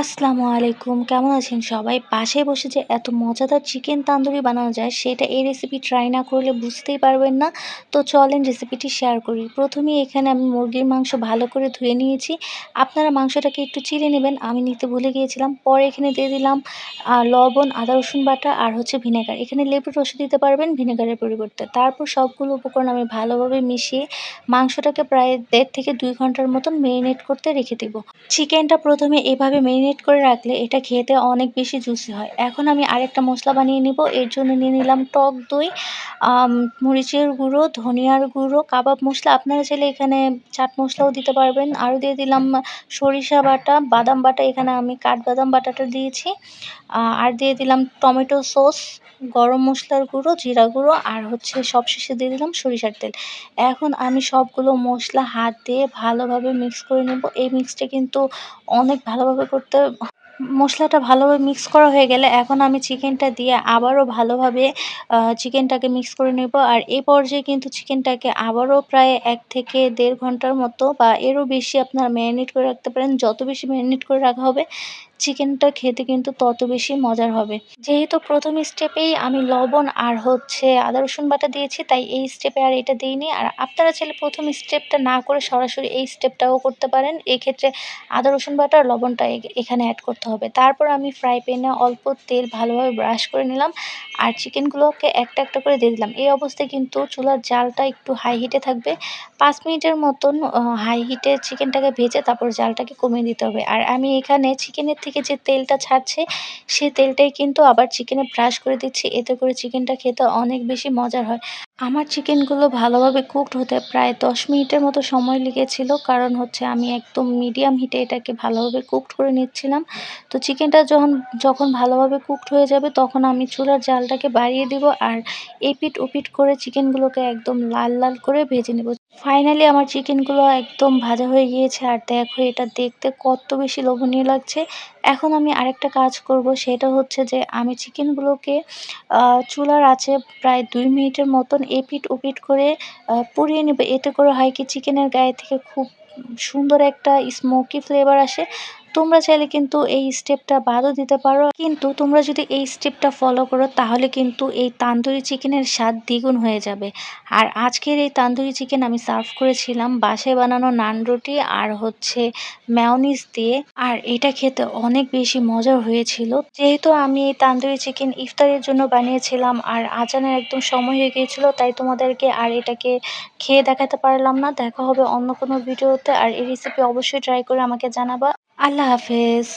আসসালামু আলাইকুম। কেমন আছেন সবাই? পাশে বসে যে এত মজাদার চিকেন তান্দুরি বানানো যায়, সেটা এই রেসিপি ট্রাই না করলে বুঝতেই পারবেন না। তো চলেন রেসিপিটি শেয়ার করি। প্রথমেই এখানে আমি মুরগির মাংস ভালো করে ধুয়ে নিয়েছি। আপনারা মাংসটাকে একটু চিড়ে নেবেন, আমি নিতে ভুলে গিয়েছিলাম। পরে এখানে দিয়ে দিলাম লবণ, আদা, রসুন বাটা আর হচ্ছে ভিনেগার। এখানে লেবুর রস দিতে পারবেন ভিনেগারের পরিবর্তে। তারপর সবগুলো উপকরণ আমি ভালোভাবে মিশিয়ে মাংসটাকে প্রায় দেড় থেকে দুই ঘণ্টার মতন মেরিনেট করতে রেখে দেবো। চিকেনটা প্রথমে এভাবে মেরিনেট করে রাখলে এটা খেতে অনেক বেশি জুসি হয়। এখন আমি আরেকটা মশলা বানিয়ে নিব। এর জন্য নিয়ে নিলাম টক দই মরিচের গুঁড়ো, ধনিয়ার গুঁড়ো, কাবাব মশলা। আপনারা চাইলে এখানে চাট মশলাও দিতে পারবেন। আরও দিয়ে দিলাম সরিষা বাটা, বাদাম বাটা। এখানে আমি কাঠবাদাম বাটাটা দিয়েছি। আর দিয়ে দিলাম টমেটো সস, গরম মশলার গুঁড়ো, জিরা গুঁড়ো, আর হচ্ছে সবশেষে দিয়ে দিলাম সরিষার তেল। এখন আমি সবগুলো মশলা হাত দিয়ে ভালোভাবে মিক্স করে নেব। এই মিক্সটা কিন্তু অনেক ভালোভাবে করতে মশলাটা ভালোভাবে মিক্স করা হয়ে গেলে এখন আমি চিকেনটা দিয়ে আবারও ভালোভাবে চিকেনটাকে মিক্স করে নেব। আর এই পর্যায়ে কিন্তু চিকেনটাকে আবারও প্রায় এক থেকে দেড় ঘণ্টার মতো বা এরও বেশি আপনারা ম্যারিনেট করে রাখতে পারেন। যত বেশি ম্যারিনেট করে রাখা হবে চিকেনটা খেতে কিন্তু তত বেশি মজার হবে। যেহেতু প্রথম স্টেপেই আমি লবণ আর হচ্ছে আদা, রসুন বাটা দিয়েছি, তাই এই স্টেপে আর এটা দিইনি। আর আপনারা চাইলে প্রথম স্টেপটা না করে সরাসরি এই স্টেপটাও করতে পারেন। এক্ষেত্রে আদা, রসুন বাটা আর লবণটা এখানে অ্যাড করতে হবে। তারপর আমি ফ্রাই প্যানে অল্প তেল ভালোভাবে ব্রাশ করে নিলাম আর চিকেনগুলোকে একটা একটা করে দিয়ে দিলাম। এই অবস্থায় কিন্তু চুলার জালটা একটু হাই হিটে থাকবে। পাঁচ মিনিটের মতন হাই হিটে চিকেনটাকে ভেজে তারপর জালটাকে কমিয়ে দিতে হবে। আর আমি এখানে চিকেনের থেকে যে তেলটা ছাড়ছে, সে তেলটাই কিন্তু আবার চিকেনে ব্রাশ করে দিচ্ছি। এতে করে চিকেনটা খেতে অনেক বেশি মজার হয়। আমার চিকেনগুলো ভালোভাবে কুকড হতে প্রায় দশ মিনিটের মতো সময় লেগেছিল। কারণ হচ্ছে আমি একদম মিডিয়াম হিটে এটাকে ভালোভাবে কুকড করে নিচ্ছিলাম। তো চিকেনটা যখন যখন ভালোভাবে কুকড হয়ে যাবে, তখন আমি চুলার জালটাকে বাড়িয়ে দিব আর এপিট ওপিট করে চিকেনগুলোকে একদম লাল লাল করে ভেজে নেব। ফাইনালি আমার চিকেনগুলো একদম ভাজা হয়ে গিয়েছে আর দেখো এটা দেখতে কত বেশি লোভনীয় লাগছে। এখন আমি আরেকটা কাজ করব, সেটা হচ্ছে যে আমি চিকেনগুলোকে চুলার আছে প্রায় দুই মিনিটের মতন এপিট ওপিট করে পুড়িয়ে নেব। এতে করে হয় কি চিকেনের গায়ে থেকে খুব সুন্দর একটা স্মোকি ফ্লেভার আসে। তোমরা চাইলে কিন্তু এই স্টেপটা বাদও দিতে পারো। কিন্তু তোমরা যদি এই স্টেপটা ফলো করো, তাহলে কিন্তু এই তান্দুরি চিকেনের স্বাদ দ্বিগুণ হয়ে যাবে। আর আজকের এই তান্দুরি চিকেন আমি সার্ভ করেছিলাম বাসায় বানানো নান রুটি আর হচ্ছে ম্যাওনিজ দিয়ে। আর এটা খেতে অনেক বেশি মজার হয়েছিল। যেহেতু আমি এই তান্দুরি চিকেন ইফতারের জন্য বানিয়েছিলাম আর আজানের একদম সময় হয়ে গিয়েছিল, তাই তোমাদেরকে আর এটাকে খেয়ে দেখাতে পারলাম না। দেখা হবে অন্য কোনো ভিডিওতে। আর এই রেসিপি অবশ্যই ট্রাই করে আমাকে জানাবা। আল্লাহ হাফেজ।